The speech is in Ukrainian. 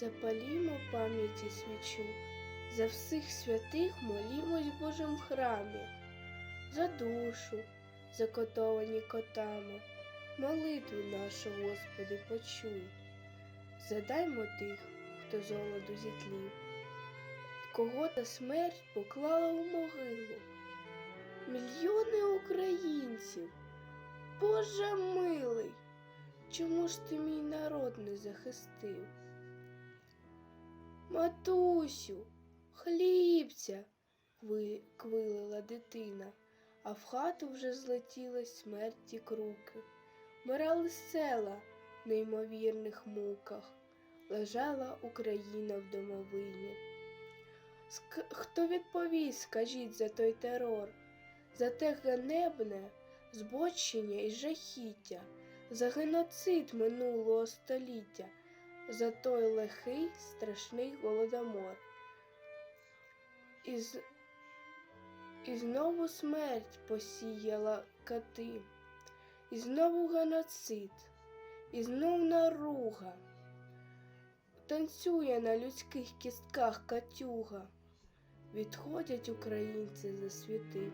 Запалімо пам'яті свічу, за всіх святих молімось в Божому храмі, за душу, закотовані котами, молитву нашу, Господи, почуй. Задаймо тих, хто з голоду зітлів, кого та смерть поклала у могилу. Мільйони українців, Боже милий, чому ж ти мій народ не захистив? Матусю, хлібця, ви- квилила дитина, а в хату вже злетіли смерті круки. Мирали села в неймовірних муках, лежала Україна в домовині. Ск- Хто відповість, скажіть за той терор, за те ганебне збочення і жахіття, за геноцид минулого століття, за той лихий страшний голодомор. І, з... і знову смерть посіяла кати, і знову геноцид, і знов наруга. Танцює на людських кістках катюга. Відходять українці за світи.